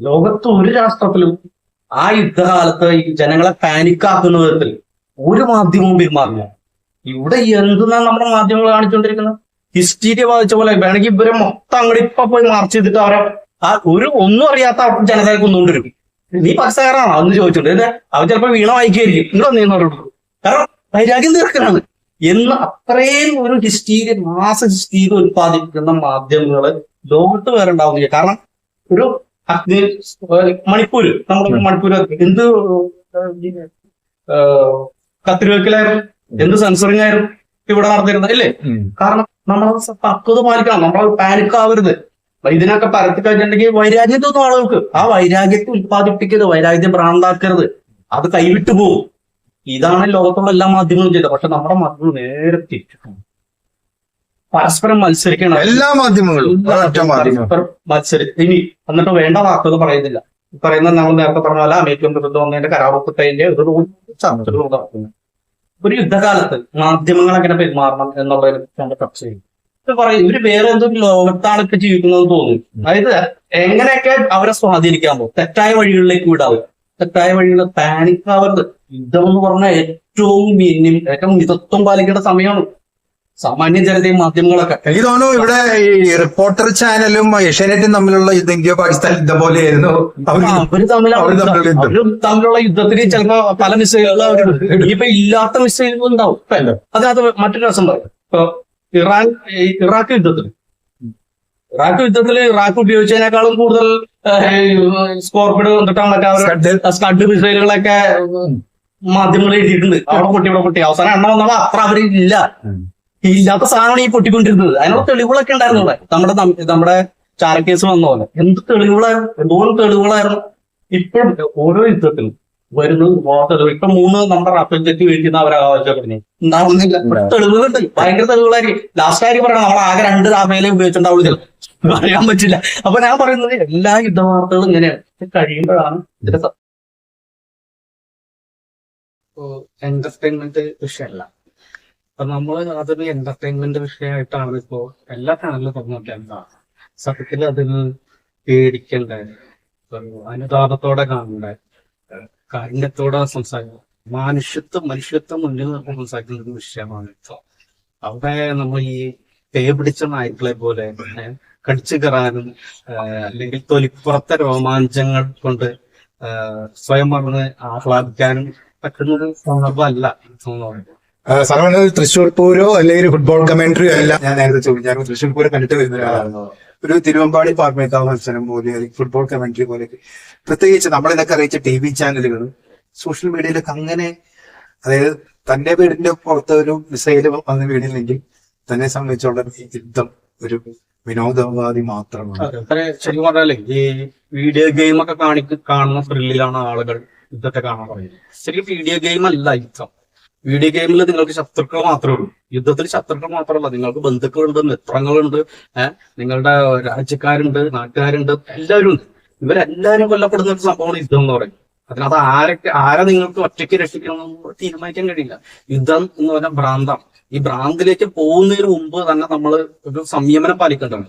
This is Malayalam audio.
ലോകത്ത് ഒരു രാഷ്ട്രത്തിലും ആ യുദ്ധകാലത്ത് ഈ ജനങ്ങളെ പാനിക്കാക്കുന്ന വിധത്തിൽ ഒരു മാധ്യമവും പെരുമാറില്ല. ഇവിടെ എന്തെന്നാ നമ്മുടെ മാധ്യമങ്ങൾ കാണിച്ചുകൊണ്ടിരിക്കുന്നത്? ഹിസ്റ്റീരിയ ബാധിച്ച പോലെ വേണമെങ്കിൽ ഇവരെ മൊത്തം അങ്ങോട്ട് ഇപ്പൊ പോയി മാർച്ച് ചെയ്തിട്ട് അവരെ ആ ഒരു ഒന്നും അറിയാത്ത ജനതയെ കൊന്നുകൊണ്ടിരിക്കും നീ പക്ഷകാരാണോ എന്ന് ചോദിച്ചിട്ടുണ്ട് അവർ ചിലപ്പോ വീണ വായിക്കായിരിക്കും നിങ്ങൾ നീന്നവരോട് കാരണം വൈരാഗ്യം തീർക്കലാണ്. എന്ന് അത്രയും ഒരു ഹിസ്റ്റീരിയ മാസ ഹിസ്റ്റീരിയ ഉത്പാദിപ്പിക്കുന്ന മാധ്യമങ്ങൾ ലോകത്ത് വേറെ ഉണ്ടാവുന്നില്ല. കാരണം ഒരു അഗ്നി മണിപ്പൂർ നമ്മുടെ മണിപ്പൂർ എന്ത് കത്തിരിവെക്കലായിരുന്നു എന്ത് സെൻസറിങ് ആയിരുന്നു ഇവിടെ നടത്തിയിരുന്നത് അല്ലേ? കാരണം നമ്മൾ പക്വത പാലിക്കണം. നമ്മൾ പാനിക് ആവരുത് ഇതിനൊക്കെ പരത്തി കഴിഞ്ഞിട്ടുണ്ടെങ്കിൽ വൈരാഗ്യം തോന്നും ആളുകൾക്ക്. ആ വൈരാഗ്യത്തെ ഉത്പാദിപ്പിക്കരുത് വൈരാഗ്യത്തെ ഭ്രാന്താക്കരുത്. അത് കൈവിട്ടു പോകും. ഇതാണ് ലോകത്തുള്ള എല്ലാ മാധ്യമങ്ങളും ചെയ്തത്. പക്ഷെ നമ്മുടെ മാധ്യമങ്ങൾ നേരെ തിരിച്ചു. പരസ്പരം മത്സരിക്കണം. എല്ലാ മാധ്യമങ്ങളും പരസ്പരം മത്സരി ഇനി എന്നിട്ട് വേണ്ട വാക്കുകൾ പറയുന്നില്ല. പറയുന്ന നമ്മൾ നേരത്തെ പറഞ്ഞ പോലെ അമേരിക്കൻ വിരുദ്ധം വന്നതിന്റെ കരാറൊപ്പിട്ടതിന്റെ ഒരു ചർച്ചകൾ നടക്കുന്നു. ഒരു യുദ്ധകാലത്ത് മാധ്യമങ്ങൾ എങ്ങനെ പെരുമാറണം എന്നുള്ളതിനെ കുറിച്ചാണ് ചർച്ച ചെയ്യും. ഇത് പറയും ഇവർ വേറെ എന്തൊരു ലോകത്താണ് ഇപ്പൊ ജീവിക്കുന്നത് തോന്നുന്നു. അതായത് എങ്ങനെയൊക്കെ അവരെ സ്വാധീനിക്കാൻ പോകും? തെറ്റായ വഴികളിലേക്ക് വിടാവും തെറ്റായ വഴികളിൽ പാനിക് ആവരുത്. യുദ്ധം എന്ന് പറഞ്ഞാൽ ഏറ്റവും മിന്നി- ഏറ്റവും മിതത്വം പാലിക്കേണ്ട സമയമാണ്. സാമാന്യ ജനതയും മാധ്യമങ്ങളൊക്കെ. എനിക്ക് തോന്നുന്നു ഇവിടെ ഈ റിപ്പോർട്ടർ ചാനലും ഏഷ്യാനെറ്റും തമ്മിലുള്ള യുദ്ധം ഇന്ത്യ പാകിസ്ഥാൻ യുദ്ധം പോലെയായിരുന്നു. അവർ തമ്മിലാണ് അവർ തമ്മിലുള്ള യുദ്ധത്തിന് ചിലപ്പോ പല മിസൈലുകൾ അവർ ഇനിയിപ്പോ ഇല്ലാത്ത മിസൈലുകൾ ഉണ്ടാവും. ഇപ്പൊ അതിനകത്ത് മറ്റൊരു രസം പറയും. ഇപ്പൊ ഇറാൻ ഇറാഖ് യുദ്ധത്തിൽ ഇറാഖ് യുദ്ധത്തിൽ ഇറാഖ് ഉപയോഗിച്ചതിനേക്കാളും കൂടുതൽ സ്കോർപിഡ് വന്നിട്ടാണ് മറ്റേ സ്കഡ് മിസൈലുകളൊക്കെ മാധ്യമങ്ങൾ എഴുതിയിട്ടുണ്ട്. അവിടെ പൊട്ടി ഇവിടെ പൊട്ടി. അവസാനം എണ്ണ വന്നപ്പോ അത്ര അവരില്ല. ഇല്ലാത്ത സാധനമാണ് ഈ പൊട്ടിക്കൊണ്ടിരുന്നത്. അതിനുള്ള തെളിവുകളൊക്കെ ഉണ്ടായിരുന്നു ഇവിടെ. നമ്മുടെ നമ്മുടെ ചാരക്കേസ് വന്ന പോലെ. എന്ത് തെളിവുകളായിരുന്നു എന്തോരം തെളിവുകളായിരുന്നു? ഇപ്പോഴും ഓരോ യുദ്ധത്തിലും വരുന്നത് തെളിവ്. ഇപ്പൊ മൂന്ന് നമ്മുടെ റാഫേൽ തെറ്റി വീഴ്ത്തുന്ന അവരാവശ്യപ്പെടുന്നത് ഉണ്ടാവുന്നില്ല. തെളിവുകളുണ്ട്. ഭയങ്കര തെളിവുകളായിരിക്കും. ലാസ്റ്റ് ആയിരിക്കും പറയണം. നമ്മൾ ആകെ രണ്ട് റാഫേലെ ഉപയോഗിച്ചിട്ടുണ്ടാവുള്ളൂ പറയാൻ പറ്റില്ല. അപ്പൊ ഞാൻ പറയുന്നത് എല്ലാ യുദ്ധവാർത്തകളും ഇങ്ങനെയാണ്. ഇത് കഴിയുമ്പോഴാണ് ഇതിന്റെ എന്റർടൈൻമെന്റ് വിഷയമല്ല. അപ്പൊ നമ്മൾ അതൊരു എന്റർടൈൻമെന്റ് വിഷയമായിട്ടാണ് ഇപ്പോ എല്ലാ ചാനലിലും തുറന്നു സത്യത്തിൽ അതിന് പേടിക്കണ്ട? അനുതാപത്തോടെ കാണണ്ട? കാരുണ്യത്തോടെ സംസാരിക്കണം. മനുഷ്യത്വം മനുഷ്യത്വം മുന്നിൽ നമുക്ക് സംസാരിക്കുന്ന ഒരു വിഷയമാണ് ഇപ്പോ. അവിടെ നമ്മൾ ഈ പേ പിടിച്ച നായ്ക്കളെ പോലെ കടിച്ചു കയറാനും അല്ലെങ്കിൽ തൊലിപ്പുറത്തെ രോമാഞ്ചങ്ങൾ കൊണ്ട് സ്വയം മറന്ന് ആഹ്ലാദിക്കാനും പറ്റുന്നൊരു സന്ദർഭമല്ല തോന്നുന്നു സാധാരണ തൃശ്ശൂർ പൂരോ അല്ലെങ്കിൽ ഫുട്ബോൾ കമന്ററിയോ അല്ല. ഞാൻ നേരത്തെ ചോദിച്ചു. ഞാൻ തൃശ്ശൂർ പൂരം കണ്ടിട്ട് വരുന്ന ഒരാളാണ് ഒരു തിരുവമ്പാടി പാർമേക്കാവ് മത്സരം പോലെ ഫുട്ബോൾ കമന്ററി പോലെ പ്രത്യേകിച്ച് നമ്മളിതൊക്കെ അറിയിച്ച ടി വി ചാനലുകളും സോഷ്യൽ മീഡിയയിലൊക്കെ അങ്ങനെ അതായത് തന്റെ വീടിന്റെ പുറത്ത് ഒരു മിസൈൽ വന്ന് വീടില്ലെങ്കിൽ തന്നെ സംബന്ധിച്ചുള്ള യുദ്ധം ഒരു വിനോദവാദി മാത്രമാണ്. ശരിക്കും പറഞ്ഞാലേ ഈ വീഡിയോ ഗെയിം ഒക്കെ കാണുന്ന ത്രില്ലിലാണ് ആളുകൾ യുദ്ധത്തെ കാണാൻ പറയുന്നത് ശരിക്കും വീഡിയോ ഗെയിം അല്ല യുദ്ധം. വീഡിയോ ഗെയിമിൽ നിങ്ങൾക്ക് ശത്രുക്കൾ മാത്രമേ ഉള്ളൂ. യുദ്ധത്തിൽ ശത്രുക്കൾ മാത്രമല്ല. നിങ്ങൾക്ക് ബന്ധുക്കളുണ്ട് മിത്രങ്ങളുണ്ട് നിങ്ങളുടെ രാജ്യക്കാരുണ്ട് നാട്ടുകാരുണ്ട് എല്ലാവരും ഉണ്ട്. ഇവരെല്ലാവരും കൊല്ലപ്പെടുന്ന ഒരു സംഭവമാണ് യുദ്ധം എന്ന് പറയും അതിനകത്ത് ആരൊക്കെ ആരെ നിങ്ങൾക്ക് ഒറ്റയ്ക്ക് രക്ഷിക്കണം തീരുമാനിക്കാൻ കഴിയില്ല. യുദ്ധം എന്ന് പറഞ്ഞാൽ ഭ്രാന്തം ഈ ഭ്രാന്തിലേക്ക് പോകുന്നതിന് മുമ്പ് തന്നെ നമ്മൾ ഒരു സംയമനം പാലിക്കേണ്ടതാണ്